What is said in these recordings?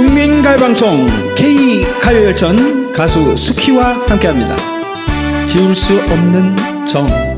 국민가요방송 K가요열전 가수 수키와 함께합니다. 지울 수 없는 정.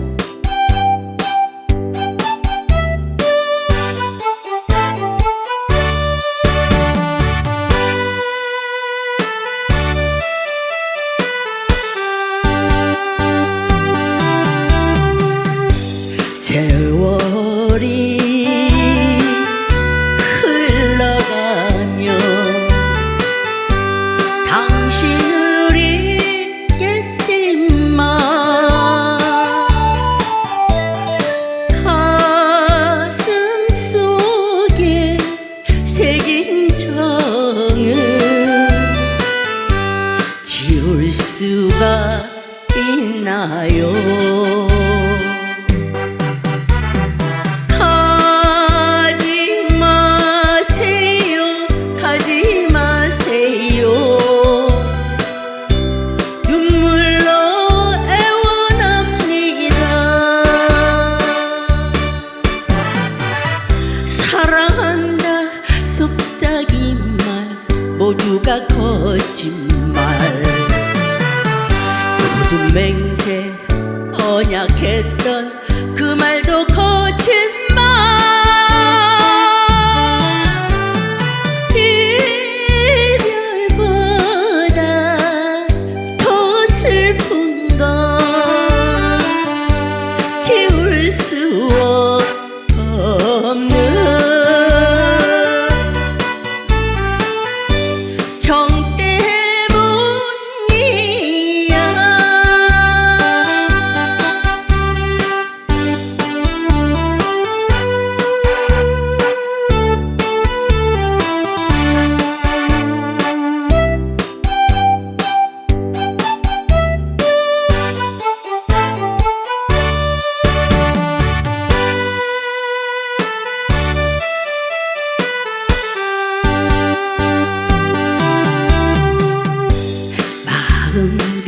수가 있나요? 가지 마세요, 가지 마세요. 눈물로 애원합니다. 사랑한다, 속삭임 말, 모두가 거짓말. 모든 맹세, 언약했던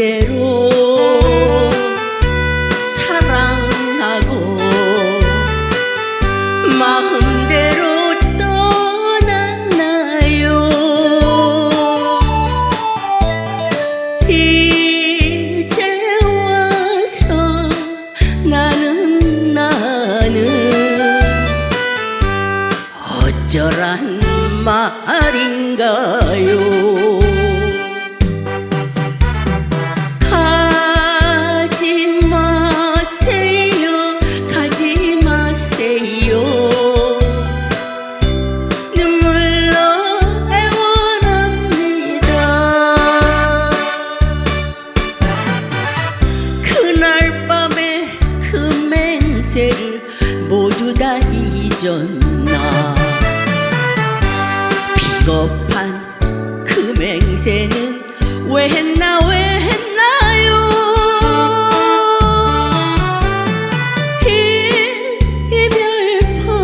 마음대로 사랑하고 마음대로 떠났나요? 이제 와서 나는 나는 어쩌란 말인가요 빠졌나? 비겁한 그 맹세는 왜 했나 왜 했나요?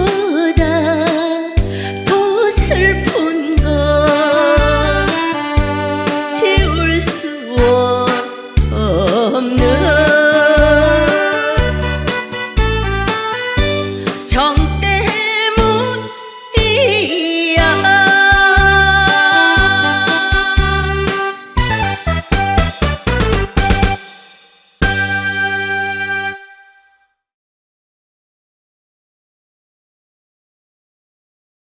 이별보다 더 슬픈 건 지울 수 없는